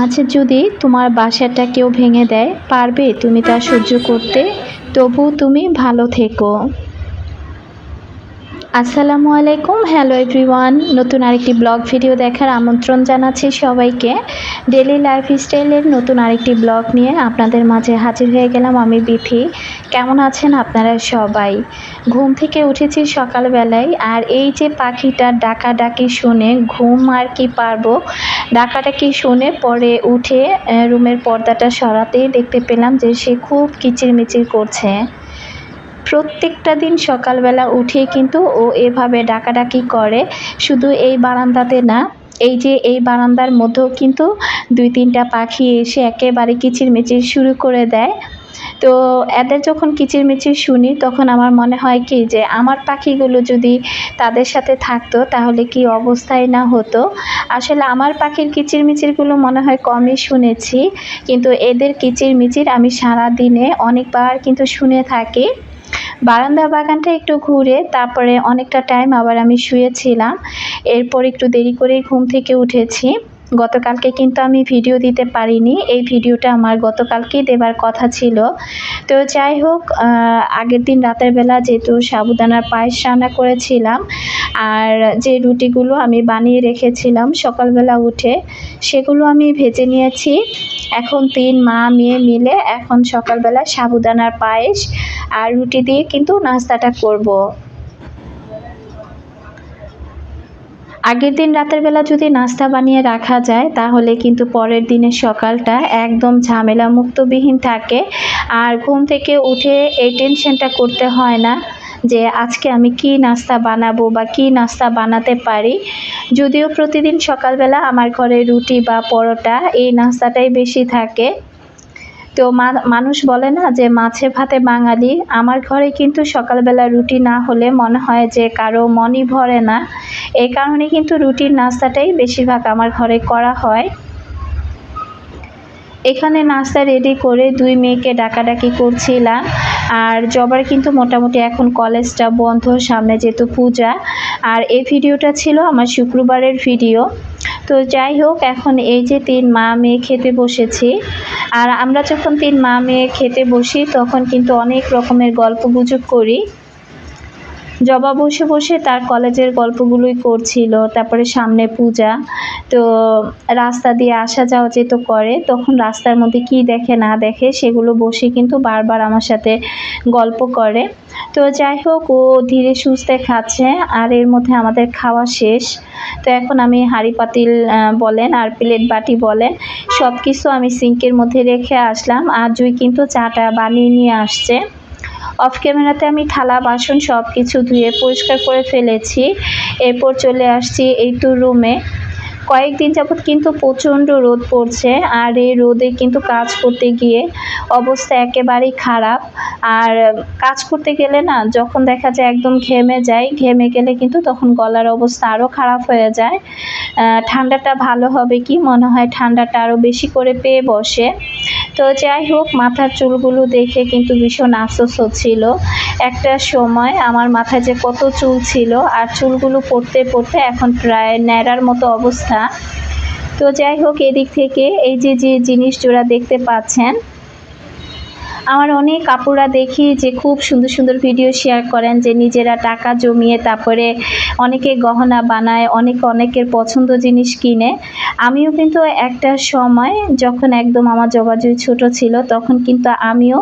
আজ যদি তোমার বাসাটা কেউ ভেঙে দেয়, পারবে তুমি তা সহ্য করতে? তবু তুমি ভালো থেকো। আসসালামু আলাইকুম। হ্যালো এভরিওয়ান নতুন আরেকটি ব্লগ ভিডিও দেখার আমন্ত্রণ জানাচ্ছি সবাইকে। ডেলি লাইফ স্টাইলের নতুন আরেকটি ব্লগ নিয়ে আপনাদের মাঝে হাজির হয়ে গেলাম আমি বিথি। কেমন আছেন আপনারা সবাই? ঘুম থেকে উঠেছি সকালবেলায় আর এই যে পাখিটার ডাকাডাকি শুনে ঘুম আর কি পারব, ডাকাডাকি শুনে পরে উঠে রুমের পর্দাটা সরাতেই দেখতে পেলাম যে সে খুব কিচিরমিচির করছে। প্রত্যেকটা দিন সকালবেলা উঠে কিন্তু ও এভাবে ডাকাডাকি করে। শুধু এই বারান্দাতে না, এই যে এই বারান্দার মধ্যেও কিন্তু দুই তিনটা পাখি এসে একেবারে কিচিরমিচির শুরু করে দেয়। তো এদের যখন কিচিরমিচির শুনি, তখন আমার মনে হয় কি যে, আমার পাখিগুলো যদি তাদের সাথে থাকতো, তাহলে কি অবস্থায় না হতো? আসলে আমার পাখির কিচিরমিচিরগুলো মনে হয় কমই শুনেছি, কিন্তু এদের কিচিরমিচির আমি সারা দিনে অনেকবার কিন্তু শুনে থাকি। বারান্দা বাগানটা একটু ঘুরে তারপরে অনেকটা টাইম আবার আমি শুয়েছিলাম। এরপর একটু দেরি করে ঘুম থেকে উঠেছি। গতকালকে কিন্তু আমি ভিডিও দিতে পারিনি। এই ভিডিওটা আমার গতকালকেই দেবার কথা ছিল। তো যাই হোক আগের দিন রাতের বেলা যেহেতু সাবুদানার পায়েস রান্না করেছিলাম আর যে রুটিগুলো আমি বানিয়ে রেখেছিলাম সকালবেলা উঠে, সেগুলো আমি ভেজে নিয়েছি। এখন তিন মা, মেয়ে মিলে এখন সকালবেলা সাবুদানার পায়েস আর রুটি দিয়ে কিন্তু নাস্তাটা করব। আগের দিন রাতের বেলা যদি নাস্তা বানিয়ে রাখা যায়, তাহলে কিন্তু পরের দিনের সকালটা একদম ঝামেলা মুক্তবিহীন থাকে। আর ঘুম থেকে উঠে এই টেনশনটা করতে হয় না যে আজকে আমি কি নাস্তা বানাবো বা কি নাস্তা বানাতে পারি। যদিও প্রতিদিন সকালবেলা আমার ঘরে রুটি বা পরোটা এই নাস্তাটাই বেশি থাকে। তো মানুষ বলে না যে মাছে ভাতে বাঙালি। আমার ঘরে কিন্তু সকালবেলা রুটি না হলে মনে হয় যে কারও মনই ভরে না। এই কারণে কিন্তু রুটির নাস্তাটাই বেশিরভাগ আমার ঘরে করা হয়। এখানে নাস্তা রেডি করে দুই মেয়েকে ডাকাডাকি করছিলাম। আর জবার কিন্তু মোটামুটি এখন কলেজটা বন্ধ, সামনে যেহেতু পূজা। আর এই ভিডিওটা ছিল আমার শুক্রবারের ভিডিও। তো যাই হোক, এখন এই যে তিন মা মেয়ে খেতে বসেছি। আর আমরা যখন তিন মা মেয়ে খেতে বসি, তখন কিন্তু অনেক রকমের গল্প গুজব করি। জবা বসে বসে তার কলেজের গল্পগুলোই করছিল, তারপরে সামনে পূজা। তো রাস্তা দিয়ে আসা যাওয়া যেত করে, তখন রাস্তার মধ্যে কি দেখে না দেখে সেগুলো বসে কিন্তু বারবার আমার সাথে গল্প করে। তো যাই হোক, ও ধীরে সুস্থে খাচ্ছে আর এর মধ্যে আমাদের খাওয়া শেষ। তো এখন আমি হাঁড়ি পাতিল বলেন আর প্লেট বাটি বলেন সব কিছু আমি সিঙ্কের মধ্যে রেখে আসলাম। আর জুই কিন্তু চাটা বানিয়ে নিয়ে আসছে। অফ ক্যামেরাতে আমি থালা, বাসন সব কিছু ধুয়ে পরিষ্কার করে ফেলেছি। এরপর চলে আসছি এই তো রুমে কয়েকদিন যাবৎ কিন্তু প্রচণ্ড রোদ পড়ছে আর এই রোদে কিন্তু কাজ করতে গিয়ে অবস্থা একেবারেই খারাপ। আর কাজ করতে গেলে না, যখন দেখা যায় একদম ঘেমে যায়, ঘেমে গেলে কিন্তু তখন গলার অবস্থা আরও খারাপ হয়ে যায়। ঠান্ডাটা ভালো হবে কি? মনে হয় ঠান্ডাটা আরও বেশি করে পেয়ে বসে। তো যাই হোক, মাথার চুলগুলো দেখে কিন্তু ভীষণ আফসোস হচ্ছিল। একটা সময় আমার মাথায় যে কত চুল ছিল, আর চুলগুলো পড়তে পড়তে এখন প্রায় ন্যাড়ার মতো অবস্থা তো যাই হোক এদিক থেকে এই যে যে জিনিস জোড়া দেখতে পাচ্ছেন আমার অনেক কাপুরা দেখি যে খুব সুন্দর সুন্দর ভিডিও শেয়ার করেন, যে নিজেরা টাকা জমিয়ে তারপরে অনেকে গহনা বানায়, অনেক অনেকের পছন্দ জিনিস কিনে। আমিও কিন্তু একটা সময় যখন একদম আমার যোগাযোগ ছোট ছিল, তখন কিন্তু আমিও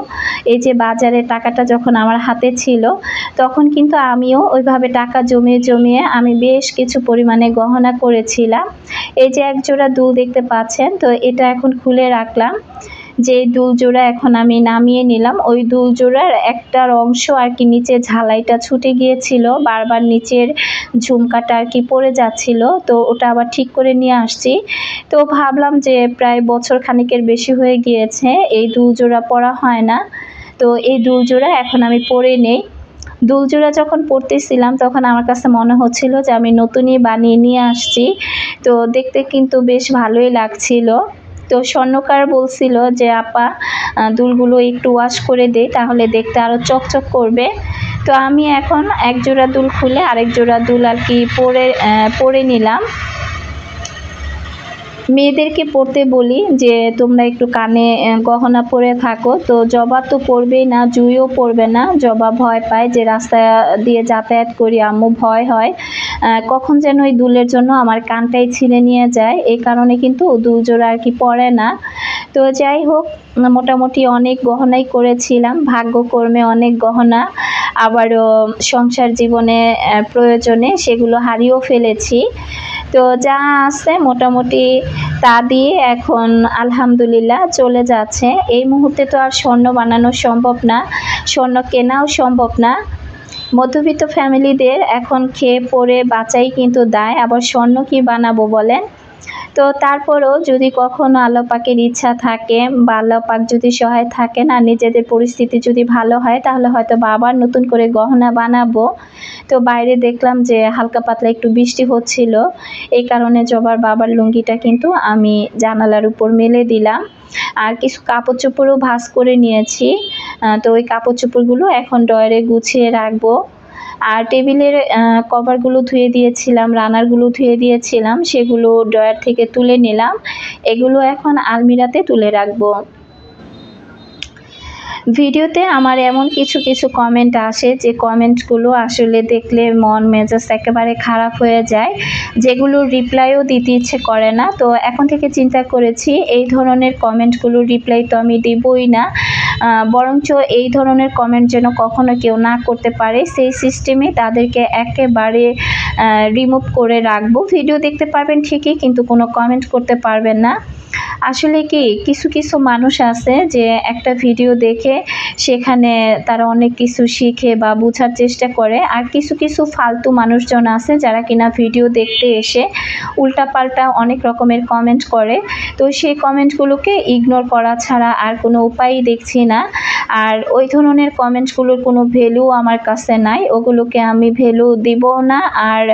এই যে বাজারে টাকাটা যখন আমার হাতে ছিল, তখন কিন্তু আমিও ওইভাবে টাকা জমিয়ে জমিয়ে আমি বেশ কিছু পরিমাণে গহনা করেছিলাম। এই যে এক জোড়া দুল দেখতে পাচ্ছেন, তো এটা এখন খুলে রাখলাম। যে দুল জোড়া এখন আমি নামিয়ে নিলাম, ওই দুল জোড়ার একটার অংশ আর কি নিচে ঝালাইটা ছুটে গিয়েছিল, বারবার নিচের ঝুমকাটা আর কি পড়ে যাচ্ছিল, তো ওটা আবার ঠিক করে নিয়ে আসছি। তো ভাবলাম যে প্রায় বছর খানিকের বেশি হয়ে গিয়েছে, এই দুল জোড়া পরা হয় না। তো এই দুল জোড়া এখন আমি পরে নেই। দুলজোড়া যখন পরতেছিলাম, তখন আমার কাছে মনে হচ্ছিল যে আমি নতুনই বানিয়ে নিয়ে আসছি, তো দেখতে কিন্তু বেশ ভালোই লাগছিল। তো স্বর্ণকার বলছিল যে, আপা দুলগুলো একটু ওয়াশ করে দে, তাহলে দেখতে আরও চকচক করবে। তো আমি এখন এক জোড়া দুল খুলে আরেক জোড়া দুল আর কি পরে পরে নিলাম। মেয়েদেরকে পড়তে বলি যে তোমরা একটু কানে গহনা পরে থাকো। তো জবা তো পড়বেই না, জুইও পড়বে না। জবা ভয় পায় যে রাস্তা দিয়ে যাতায়াত করি, আম্মু ভয় হয়। কখন যেন ওই দুলের জন্য আমার কানটাই ছিঁড়ে নিয়ে যায়। এই কারণে কিন্তু দুজোড়া আর কি পড়ে না। তো যাই হোক মোটামুটি অনেক গহনাই করেছিলাম, ভাগ্যকর্মে অনেক গহনা। আবারও সংসার জীবনে প্রয়োজনে সেগুলো হারিয়েও ফেলেছি। তো যা আছে মোটামুটি তা দিয়ে এখন আলহামদুলিল্লাহ চলে যাচ্ছে। এই মুহূর্তে তো আর স্বর্ণ বানানো সম্ভব না, স্বর্ণ কেনাও সম্ভব না। মধ্যবিত্ত ফ্যামিলিদের এখন খেয়ে পরে বাঁচাই কিন্তু দায়। আবার স্বর্ণ কি বানাবো বলেন? তো তারপরও যদি কখনো আল্লাহ পাকের ইচ্ছা থাকে বা আল্লাহ পাক যদি সহায় থাকেন আর নিজেদের পরিস্থিতি যদি ভালো হয়, তাহলে হয়তো বা আবার নতুন করে গহনা বানাবো। তো বাইরে দেখলাম যে হালকা পাতলা একটু বৃষ্টি হচ্ছিল, এই কারণে জবার বাবার লুঙ্গিটা কিন্তু আমি জানালার উপর মেলে দিলাম। আর কিছু কাপড় চোপড়ও ভাঁজ করে নিয়েছি। তো ওই কাপড় চোপড়গুলো এখন ডয়ারে গুছিয়ে রাখব। আর টেবিলের কভারগুলো ধুয়ে দিয়েছিলাম, রানারগুলো ধুয়ে দিয়েছিলাম, সেগুলো ড্রয়ার থেকে তুলে নিলাম। এগুলো এখন আলমিরাতে তুলে রাখব। ভিডিওতে আমার এমন কিছু কিছু কমেন্ট আসে যে কমেন্টগুলো আসলে দেখলে মন, মেজাজ একেবারে খারাপ হয়ে যায়। যেগুলো রিপ্লাইও দিতে ইচ্ছে করে না। তো এখন থেকে চিন্তা করেছি, এই ধরনের কমেন্টগুলো রিপ্লাই তো আমি দিবই না। বরঞ্চ এই ধরনের কমেন্ট যেন কখনো কেউ না করতে পারে, সেই সিস্টেমে তাদেরকে একেবারে রিমুভ করে রাখব। ভিডিও দেখতে পারবেন ঠিকই, কিন্তু কোনো কমেন্ট করতে পারবেন না। আসলে কি, কিছু কিছু মানুষ আছে যে একটা ভিডিও দেখে সেখানে তারা অনেক কিছু শিখে বা বোঝার চেষ্টা করে। আর কিছু কিছু ফালতু মানুষজন আছে যারা কিনা ভিডিও দেখতে এসে উল্টাপাল্টা অনেক রকমের কমেন্ট করে। তো সেই কমেন্টগুলোকে ইগনোর করা ছাড়া আর কোনো উপায়ই দেখছি না। আর ওই ধরনের কমেন্টসগুলোর কোনো ভ্যালু আমার কাছে নাই। ওগুলোকে আমি ভ্যালু দিব না। আর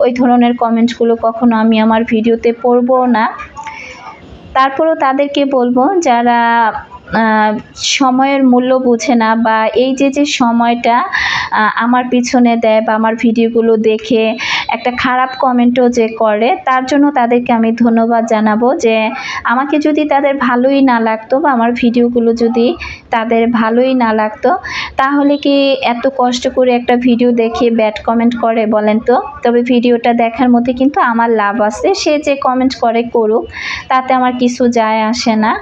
ওই ধরনের কমেন্টসগুলো কখনো আমি আমার ভিডিওতে পড়ব না। তারপরেও তাদেরকে বলব যারা সময়ের মূল্য বোঝে না বা এই যে যে সময়টা আমার পিছনে দেয় বা আমার ভিডিওগুলো দেখে একটা খারাপ কমেন্টও যে করে, তার জন্য তাদেরকে আমি ধন্যবাদ জানাব যে আমাকে যদি তাদের ভালোই না লাগতো বা আমার ভিডিওগুলো যদি তাদের ভালোই না লাগতো, তাহলে কি এত কষ্ট করে একটা ভিডিও দেখে ব্যাড কমেন্ট করে বলেন তো? তবে ভিডিওটা দেখার মধ্যে কিন্তু আমার লাভ আছে, সে যে কমেন্ট করে করুক, তাতে আমার কিছু যায় আসে না।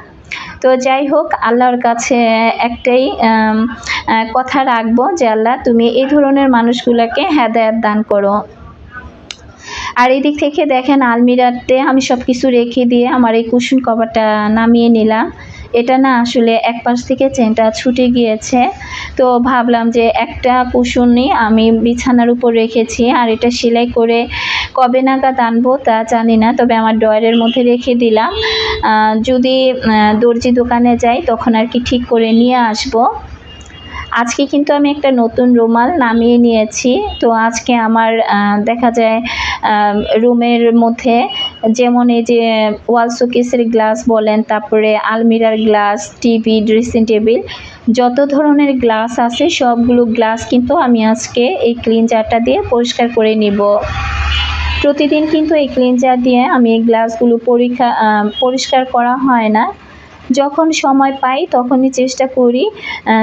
তো যাই হোক, আল্লাহর কাছে একটাই কথা রাখব যে আল্লাহ, তুমি এই ধরনের মানুষগুলোকে হেদায়াত দান করো। আর এদিক থেকে দেখেন আলমিরাতে আমি সব কিছু রেখে দিয়ে আমার এই কুশন কভারটা নামিয়ে নিলাম। এটা না আসলে এক পাশ থেকে চেনটা ছুটে গিয়েছে। তো ভাবলাম যে একটা কুশনই আমি বিছানার উপর রেখেছি আর এটা সেলাই করে কবে নাগাদ আনব তা জানি না, তবে আমার ডয়ারের মধ্যে রেখে দিলাম। যদি দর্জি দোকানে যাই তখন আর কি ঠিক করে নিয়ে আসব। আজকে কিন্তু আমি একটা নতুন রুমাল নামিয়ে নিয়েছি। তো আজকে আমার দেখা যায় রুমের মধ্যে যেমন এই যে, ওয়াল শোকেসের গ্লাস বলেন, তারপরে আলমিরার গ্লাস, টিভি, ড্রেসিং টেবিল, যত ধরনের গ্লাস আছে, সবগুলো গ্লাস কিন্তু আমি আজকে এই ক্লিনজারটা দিয়ে পরিষ্কার করে নিব। প্রতিদিন কিন্তু এই ক্লিনজার দিয়ে আমি এই গ্লাসগুলো পরীক্ষা পরিষ্কার করা হয় না। যখন সময় পাই, তখনই চেষ্টা করি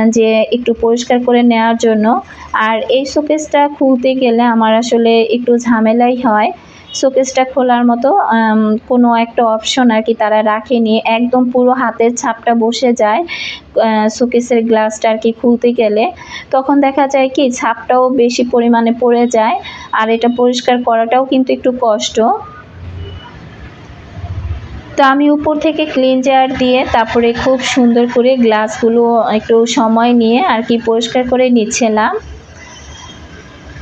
যে একটু পরিষ্কার করে নেওয়ার জন্য। আর এই শোকেসটা খুলতে গেলে আমার আসলে একটু ঝামেলাই হয়। শোকেসটা খোলার মতো কোনো একটা অপশন আর কি তারা রাখেনি। একদম পুরো হাতের ছাপটা বসে যায় শোকেসের গ্লাসটা আর কি খুলতে গেলে। তখন দেখা যায় কি, ছাপটাও বেশি পরিমাণে পড়ে যায়, আর এটা পরিষ্কার করাটাও কিন্তু একটু কষ্ট। তো আমি উপর থেকে ক্লিনজার দিয়ে তারপরে খুব সুন্দর করে গ্লাসগুলো একটু সময় নিয়ে আর কি পরিষ্কার করে নিচ্ছিলাম।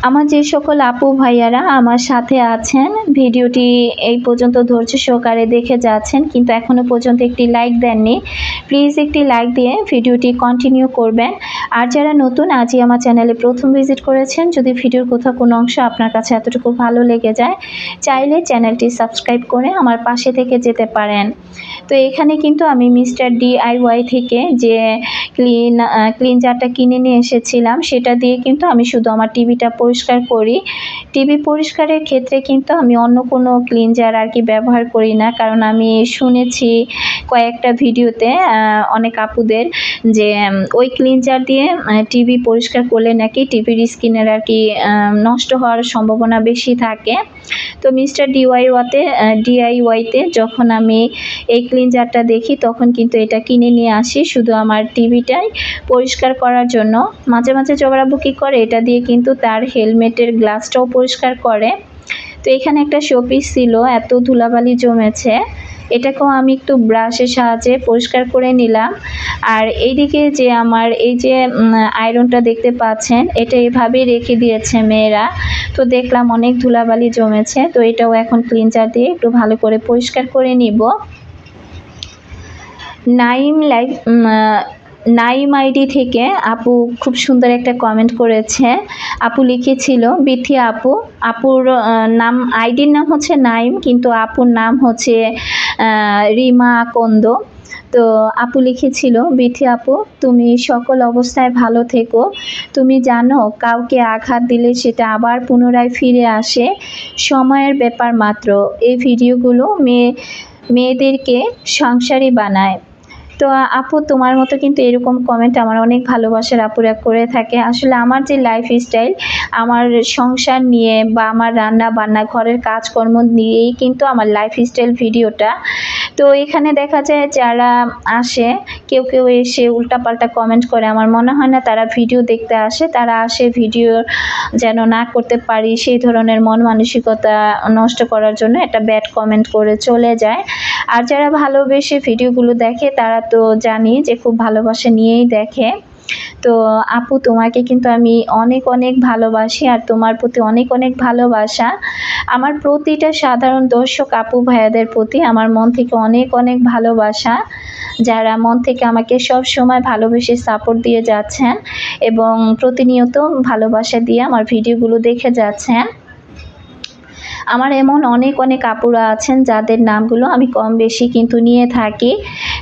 আমার যে সকল আপু ভাইয়ারা আমার সাথে আছেন, ভিডিওটি এই পর্যন্ত ধৈর্য সহকারে দেখে যাচ্ছেন, কিন্তু এখনও পর্যন্ত একটি লাইক দেননি। প্লিজ একটি লাইক দিয়ে ভিডিওটি কন্টিনিউ করবেন। আর যারা নতুন, আজই আমার চ্যানেলে প্রথম ভিজিট করেছেন, যদি ভিডিওর কোথাও কোনো অংশ আপনার কাছে এতটুকু ভালো লেগে যায়, চাইলে চ্যানেলটি সাবস্ক্রাইব করে আমার পাশে থেকে যেতে পারেন। তো এখানে কিন্তু আমি মিস্টার ডিআইওয়াই থেকে যে ক্লিন ক্লিনজারটা কিনে নিয়ে এসেছিলাম, সেটা দিয়ে কিন্তু আমি শুধু আমার টিভিটা পরিষ্কার করি। টিভি পরিষ্কারের ক্ষেত্রে কিন্তু আমি অন্য কোনো ক্লিনজার আর কি ব্যবহার করি না, কারণ আমি শুনেছি কয়েকটা ভিডিওতে অনেক আপুদের যে ওই ক্লিনজার দিয়ে টিভি পরিষ্কার করলে নাকি টিভির স্ক্রিনের আর কি নষ্ট হওয়ার সম্ভাবনা বেশি থাকে। তো মিস্টার ডিওয়াই ডিওয়াইওয়াতে ডিআইওয়াইতে যখন আমি এই ক্লিনজারটা দেখি, তখন কিন্তু এটা কিনে নিয়ে আসি, শুধু আমার টিভিটাই পরিষ্কার করার জন্য। মাঝে মাঝে জবরাবু কী করে, এটা দিয়ে কিন্তু তার হেলমেটের গ্লাসটাও পরিষ্কার করে। তো এখানে একটা শোপিস ছিল, এত ধুলাবালি জমেছে। এটাকেও আমি একটু ব্রাশের সাহায্যে পরিষ্কার করে নিলাম। আর এইদিকে যে আমার এই যে আয়রনটা দেখতে পাচ্ছেন, এটা এভাবেই রেখে দিয়েছে মেয়েরা। তো দেখলাম অনেক ধুলাবালি জমেছে, তো এটাও এখন ক্লিনজার দিয়ে একটু ভালো করে পরিষ্কার করে নিব। নাইম লাইফ নাইম আইডি থেকে আপু খুব সুন্দর একটা কমেন্ট করেছে। আপু লিখেছিল, বিথি আপু, আপুর নাম, আইডির নাম হচ্ছে নাইম, কিন্তু আপুর নাম হচ্ছে রিমা কন্দ তো আপু লিখেছিল, বিথি আপু, তুমি সকল অবস্থায় ভালো থেকো। তুমি জানো, কাউকে আঘাত দিলে সেটা আবার পুনরায় ফিরে আসে। সময়ের ব্যাপার মাত্র। এই ভিডিওগুলো মেয়ে, মেয়েদেরকে সংসারী বানায়। তো আপু, তোমার মতো কিন্তু এরকম কমেন্ট আমার অনেক ভালোবাসার আপুরা করে থাকে। আসলে আমার যে লাইফ স্টাইল আমার সংসার নিয়ে বা আমার রান্না বান্না, ঘরের কাজকর্ম নিয়েই কিন্তু আমার লাইফ স্টাইল ভিডিওটা। তো এখানে দেখা যায় যারা আসে, কেউ কেউ এসে উল্টাপাল্টা কমেন্ট করে। আমার মনে হয় না তারা ভিডিও দেখতে আসে, তারা আসে ভিডিও যেন না করতে পারি, সেই ধরনের মন মানসিকতা নষ্ট করার জন্য একটা ব্যাড কমেন্ট করে চলে যায়। আর যারা ভালোবেসে ভিডিওগুলো দেখে, তারা তো জানি যে খুব ভালোবাসা নিয়েই দেখে। তো আপু, তোমাকে কিন্তু আমি অনেক অনেক ভালোবাসি আর তোমার প্রতি অনেক অনেক ভালোবাসা। আমার প্রতিটা সাধারণ দর্শক আপু ভাইয়াদের প্রতি আমার মন থেকে অনেক অনেক ভালোবাসা। যারা মন থেকে আমাকে সব সময় ভালোবেসে সাপোর্ট দিয়ে যাচ্ছেন এবং প্রতিনিয়ত ভালোবাসা দিয়ে আমার ভিডিওগুলো দেখে যাচ্ছেন। আমার এমন অনেক অনেক আপুরা আছেন যাদের নামগুলো আমি কম বেশি কিন্তু নিয়ে থাকি।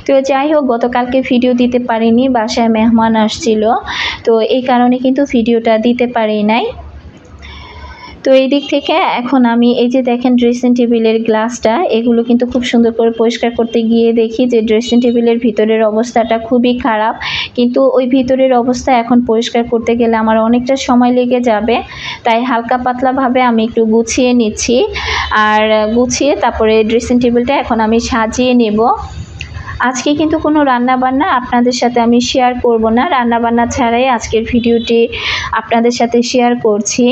তো যাই হোক, গতকালকে ভিডিও দিতে পারিনি, বাসায় মেহমান আসছিল। তো এই কারণে কিন্তু ভিডিওটা দিতে পারি নাই। তো এই দিক থেকে এখন আমি এই যে দেখেন ড্রেসিং টেবিলের গ্লাসটা এগুলো কিন্তু খুব সুন্দর করে পরিষ্কার করতে গিয়ে দেখি যে ড্রেসিং টেবিলের ভিতরের অবস্থাটা খুবই খারাপ। কিন্তু ওই ভিতরের অবস্থা এখন পরিষ্কার করতে গেলে আমার অনেকটা সময় লেগে যাবে। তাই হালকা পাতলাভাবে আমি একটু গুছিয়ে নিচ্ছি। আর গুছিয়ে তারপরে ড্রেসিং টেবিলটা এখন আমি সাজিয়ে নেব। আজকে কিন্তু কোনো রান্না বান্না আপনাদের সাথে আমি শেয়ার করব না। রান্না বান্না ছাড়াই আজকের ভিডিওটি আপনাদের সাথে শেয়ার করছি।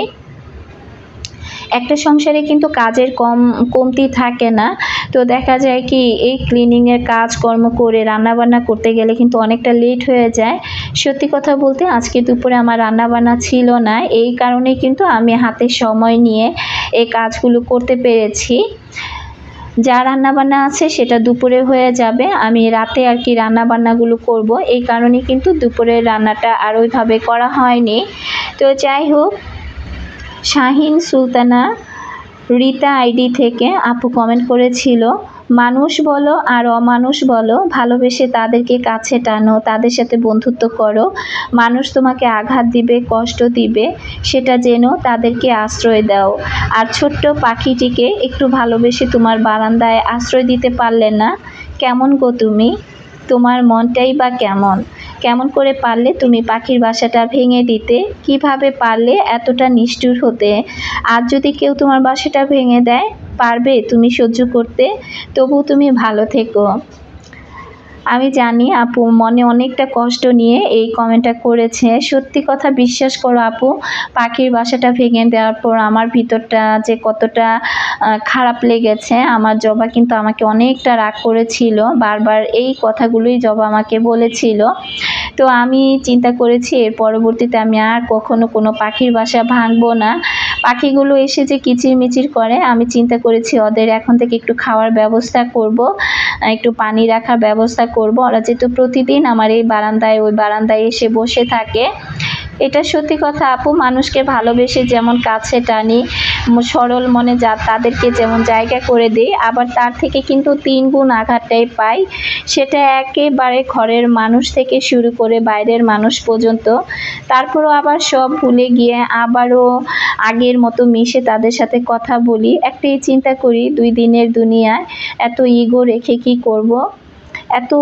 একটা সংসারে কিন্তু কাজের কম, কমতি থাকে না। তো দেখা যায় কি, এই ক্লিনিংয়ের কাজকর্ম করে, রান্নাবান্না করতে গেলে কিন্তু অনেকটা লেট হয়ে যায়। সত্যি কথা বলতে, আজকে দুপুরে আমার রান্নাবান্না ছিল না। এই কারণে কিন্তু আমি হাতে সময় নিয়ে এই কাজগুলো করতে পেরেছি। যা রান্নাবান্না আছে সেটা দুপুরে হয়ে যাবে। আমি রাতে আর কি রান্নাবান্নাগুলো করব। এই কারণে কিন্তু দুপুরের রান্নাটা আর ওইভাবে করা হয়নি। তো যাই হোক শাহিন সুলতানা রিতা আইডি থেকে আপু কমেন্ট করেছিল, মানুষ বলো আর অমানুষ বলো, ভালোবেসে তাদেরকে কাছে টানো, তাদের সাথে বন্ধুত্ব করো। মানুষ তোমাকে আঘাত দিবে, কষ্ট দিবে, সেটা যেন তাদেরকে আশ্রয় দাও। আর ছোট্ট পাখিটিকে একটু ভালোবেসে তোমার বারান্দায় আশ্রয় দিতে পারলে না? কেমন গো তুমি? তোমার মনটাই বা কেমন? কেমন করে পারলে তুমি পাখির বাসাটা ভেঙে দিতে? কীভাবে পারলে এতটা নিষ্ঠুর হতে? আর যদি কেউ তোমার বাসাটা ভেঙে দেয়, পারবে তুমি সহ্য করতে? তবু তুমি ভালো থেকো। আমি জানি আপু, মনে অনেকটা কষ্ট নিয়ে এই কমেন্টটা করেছে। সত্যি কথা বিশ্বাস করো আপু, পাখির বাসাটা ভেঙে দেওয়ার পর আমার ভিতরটা যে কতটা খারাপ লেগেছে, আমার জবা কিন্তু আমাকে অনেকটা রাগ করেছিল, বারবার এই কথাগুলোই জবা আমাকে বলেছিল। তো আমি চিন্তা করেছি, এর পরবর্তীতে আমি আর কখনো কোনো পাখির বাসা ভাঙবো না। পাখিগুলো এসে যে কিচিরমিচির করে, আমি চিন্তা করেছি, ওদের এখন থেকে একটু খাওয়ার ব্যবস্থা করব, একটু পানি রাখার ব্যবস্থা করব। ওরা যেহেতু প্রতিদিন আমার এই বারান্দায়, ওই বারান্দায় এসে বসে থাকে। এটা সত্যি কথা, আপু, মানুষকে ভালোবেসে যেমন কাছে টানি সরল মনে যা, তাদেরকে যেমন জায়গা করে দিই, আবার তার থেকে কিন্তু তিন গুণ আঘাতটাই পাই। সেটা একেবারে ঘরের মানুষ থেকে শুরু করে বাইরের মানুষ পর্যন্ত। তারপরও আবার সব ভুলে গিয়ে আবারও আগের মতো মিশে তাদের সাথে কথা বলি। একটাই চিন্তা করি, দুই দিনের দুনিয়ায় এত ইগো রেখে কি করব। এত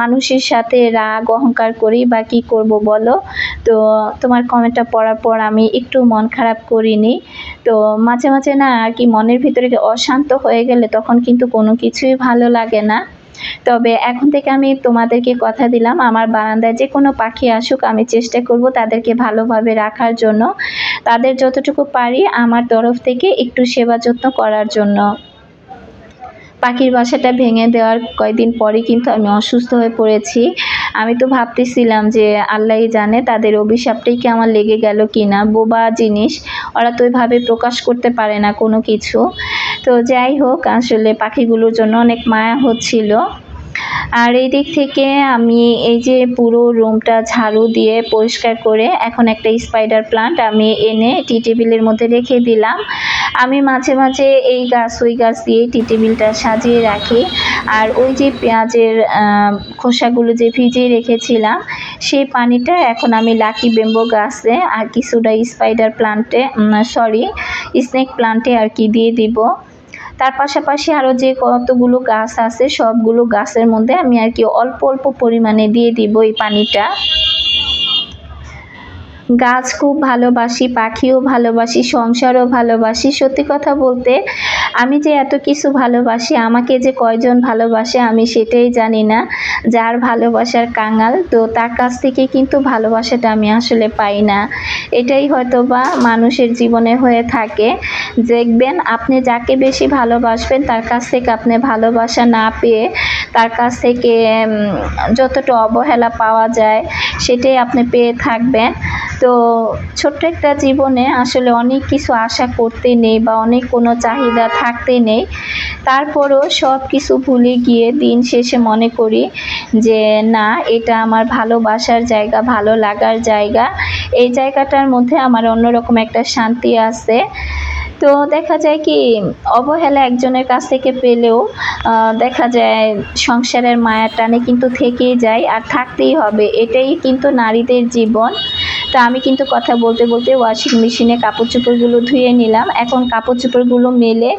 মানুষের সাথে রাগ, অহংকার করি, বা কি করব বলো? তো তোমার কমেন্টটা পড়ার পর আমি একটু মন খারাপ করিনি। তো মাঝে মাঝে না আর কি মনের ভিতরে অশান্ত হয়ে গেলে তখন কিন্তু কোনো কিছুই ভালো লাগে না। তবে এখন থেকে আমি তোমাদেরকে কথা দিলাম, আমার বারান্দায় যে কোনো পাখি আসুক, আমি চেষ্টা করব তাদেরকে ভালোভাবে রাখার জন্য। তাদের যতটুকু পারি, আমার তরফ থেকে একটু সেবা যত্ন করার জন্য। পাখির বাসাটা ভেঙে দেওয়ার কয়েকদিন পরে কিন্তু আমি অসুস্থ হয়ে পড়েছি। আমি তো ভাবতেছিলাম যে আল্লাহই জানে তাদের অভিশাপটাই কি আমার লেগে গেল কি না বোবা জিনিস, ওরা তো ওইভাবে প্রকাশ করতে পারে না কোনো কিছু। তো যাই হোক, আসলে পাখিগুলোর জন্য অনেক মায়া হচ্ছিল। আর এই দিক থেকে আমি এই যে পুরো রুমটা ঝাড়ু দিয়ে পরিষ্কার করে এখন একটা স্পাইডার প্লান্ট আমি এনে টি টেবিলের মধ্যে রেখে দিলাম। আমি মাঝে মাঝে এই গাছ, ওই গাছ দিয়ে টি টেবিলটা সাজিয়ে রাখি। আর ওই যে পেঁয়াজের খোসাগুলো যে ভিজিয়ে রেখেছিলাম, সেই পানিটা এখন আমি লাকি বেম্বো গাছে আর কিছুটা স্পাইডার প্লান্টে সরি স্নেক প্লান্টে আর কি দিয়ে দিব। তার পাশাপাশি আরও যে কতগুলো গাছ আছে, সবগুলো গাছের মধ্যে আমি আর কি অল্প অল্প পরিমাণে দিয়ে দিব এই পানিটা। গাছ খুব ভালোবাসি, পাখিও ভালোবাসি, সংসারও ভালোবাসি। সত্যি কথা বলতে, আমি যে এত কিছু ভালোবাসি, আমাকে যে কয়জন ভালোবাসে আমি সেটাই জানি না। যার ভালোবাসার কাঙাল, তো তার কাছ থেকে কিন্তু ভালোবাসাটা আমি আসলে পাই না। এটাই হয়তো বা মানুষের জীবনে হয়ে থাকে। দেখবেন, আপনি যাকে বেশি ভালোবাসবেন, তার কাছ থেকে আপনি ভালোবাসা না পেয়ে, তার কাছ থেকে যতটা অবহেলা পাওয়া যায়, সেটাই আপনি পেয়ে থাকবেন। তো ছোট্ট একটা জীবনে আসলে অনেক কিছু আশা করতে নেই বা অনেক কোনো চাহিদা থাকতে নেই। তারপরও সব কিছু ভুলে গিয়ে দিন শেষে মনে করি যে, না, এটা আমার ভালোবাসার জায়গা, ভালো লাগার জায়গা। এই জায়গাটার মধ্যে আমার অন্যরকম একটা শান্তি আছে। তো দেখা যায় কি, অবহেলা একজনের কাছ থেকে পেলেও দেখা যায় সংসারের মায়ার টানে কিন্তু থেকেই যায় আর থাকতেই হবে। এটাই কিন্তু নারীদের জীবন। তো আমি কিন্তু কথা বলতে বলতে ওয়াশিং মেশিনে কাপড় চোপড়গুলো ধুয়ে নিলাম। এখন কাপড় চোপড়গুলো মেলে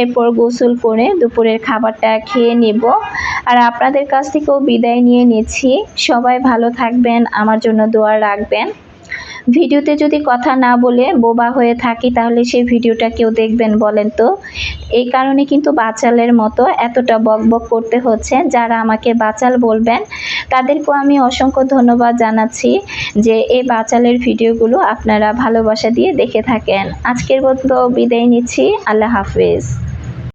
এরপর গোসল করে দুপুরের খাবারটা খেয়ে নেব। আর আপনাদের কাছ থেকেও বিদায় নিয়ে নিচ্ছি। সবাই ভালো থাকবেন, আমার জন্য দোয়া রাখবেন। ভিডিওতে যদি কথা না বলে বোবা হয়ে থাকি, তাহলে সেই ভিডিওটা কেউ দেখবেন বলেন তো? এই কারণে কিন্তু বাচালের মতো এতটা বকবক করতে হচ্ছে। যারা আমাকে বাচাল বলবেন, তাদেরকেও আমি অসংখ্য ধন্যবাদ জানাচ্ছি যে এই বাচালের ভিডিওগুলো আপনারা ভালোবাসা দিয়ে দেখে থাকেন। আজকের মতো বিদায় নিচ্ছি। আল্লাহ হাফেজ।